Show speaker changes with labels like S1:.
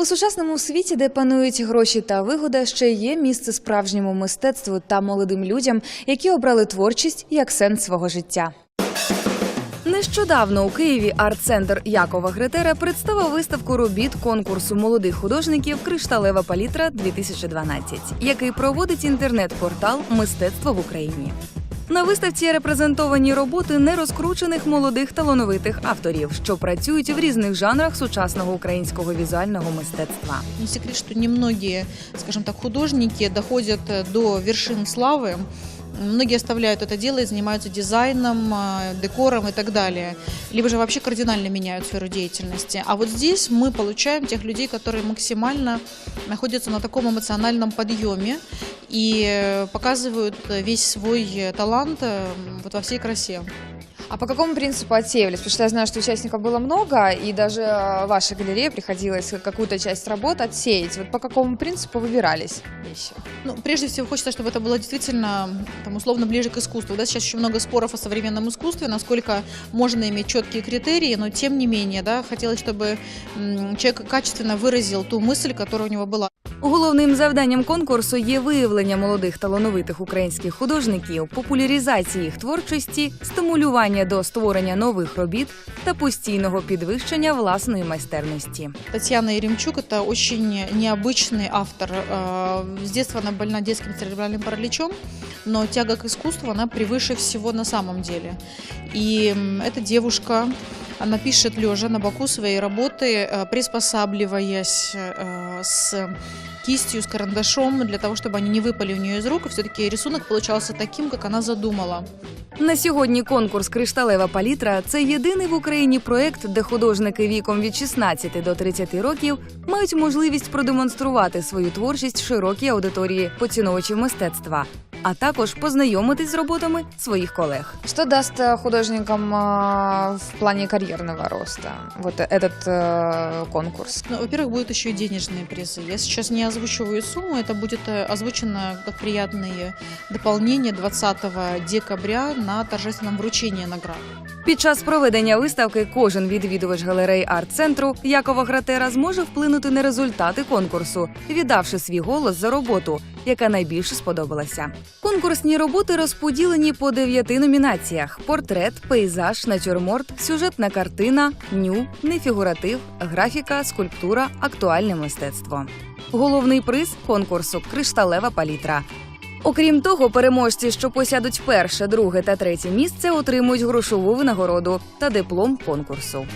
S1: У сучасному світі, де панують гроші та вигода, ще є місце справжньому мистецтву та молодим людям, які обрали творчість як сенс свого життя. Нещодавно у Києві арт-центр Якова Гретера представив виставку робіт конкурсу молодих художників Кришталева палітра 2012 який проводить інтернет-портал Мистецтво в Україні. На виставці репрезентовані роботи нерозкручених молодих талановитих авторів, що працюють в різних жанрах сучасного українського візуального мистецтва.
S2: Не секрет, что немногие, скажем так, художники доходят э, до вершин славы. Многие оставляют это дело и занимаются дизайном, э, декором и так далее. Либо же вообще кардинально меняют сферу деятельности. А вот здесь мы получаем тех людей, которые максимально находятся на таком эмоциональном подъеме и э, показывают весь свой э, талант э, вот во всей красе.
S1: А по какому принципу отсеивались? Потому что я знаю, что участников было много, и даже вашей галерее приходилось какую-то часть работ отсеять. Вот по какому принципу выбирались вещи?
S2: Ну, прежде всего, хочется, чтобы это было действительно, там, условно, ближе к искусству. Да? Сейчас очень много споров о современном искусстве, насколько можно иметь четкие критерии, но тем не менее, да, хотелось, чтобы человек качественно выразил ту мысль, которая у него была.
S1: Головним завданням конкурсу є виявлення молодих талановитих українських художників, популяризація їх творчості, стимулювання до створення нових робіт та постійного підвищення власної майстерності.
S2: Татьяна Еремчук – это очень необычный автор. Э, С детства она больна детским церебральным параличом, но тяга к искусству, она превыше всего на самом деле. И м, эта девушка, она пишет лежа на боку своей работы, э, приспосабливаясь э, с кистью, с карандашом, для того, чтобы они не выпали у нее из рук, и все-таки рисунок получался таким, как она задумала.
S1: На сьогодні конкурс Кришталева палітра це єдиний в Україні проект, де художники віком від 16 до 30 років мають можливість продемонструвати свою творчість широкій аудиторії поціновувачів мистецтва, а також познайомитись з роботами своїх колег. Що дасть художникам в плані кар'єрного росту? Вот этот конкурс.
S2: Ну, во-первых, будут еще и денежные призы. Я сейчас не озвучиваю сумму, это будет э, озвучено как приятные дополнения 20 декабря на торжественном вручении наград.
S1: Під час проведення виставки кожен відвідувач галереї арт-центру Якова Гратера зможе вплинути на результати конкурсу, віддавши свій голос за роботу, яка найбільше сподобалася. Конкурсні роботи розподілені по дев'яти номінаціях: портрет, пейзаж, натюрморт, сюжетна картина, ню, нефігуратив, графіка, скульптура, актуальне мистецтво. Головний приз конкурсу Кришталева палітра. Окрім того, переможці, що посядуть перше, друге та третє місце, отримують грошову винагороду та диплом конкурсу.